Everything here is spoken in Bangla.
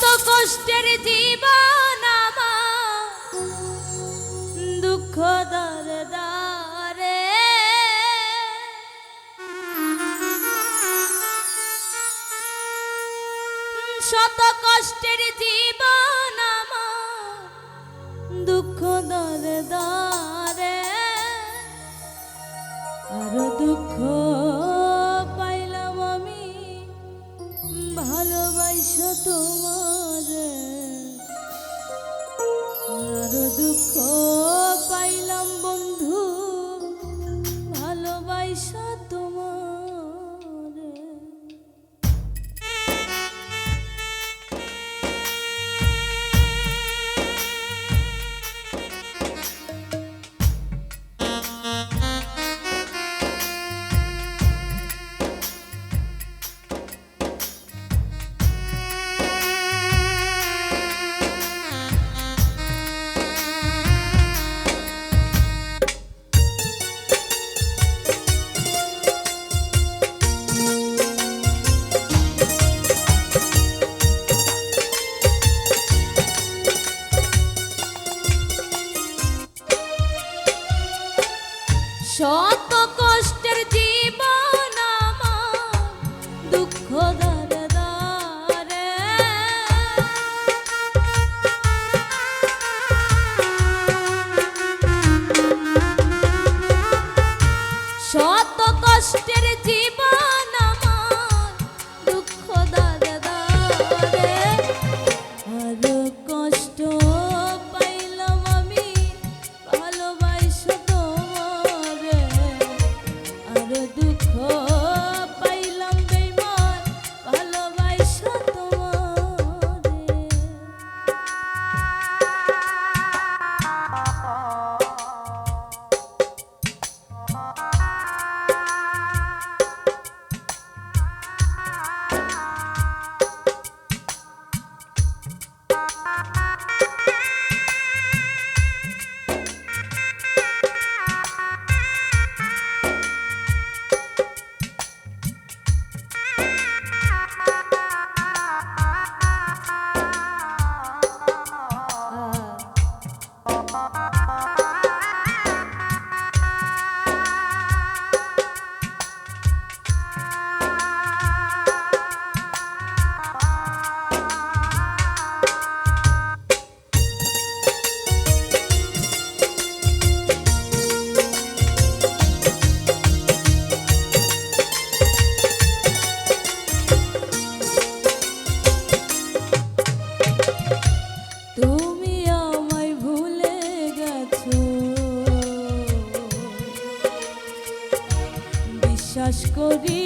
কত কষ্টের জীবন আমার। দুঃখ দারে শত কষ্টের জীবন বিশ্বাস করি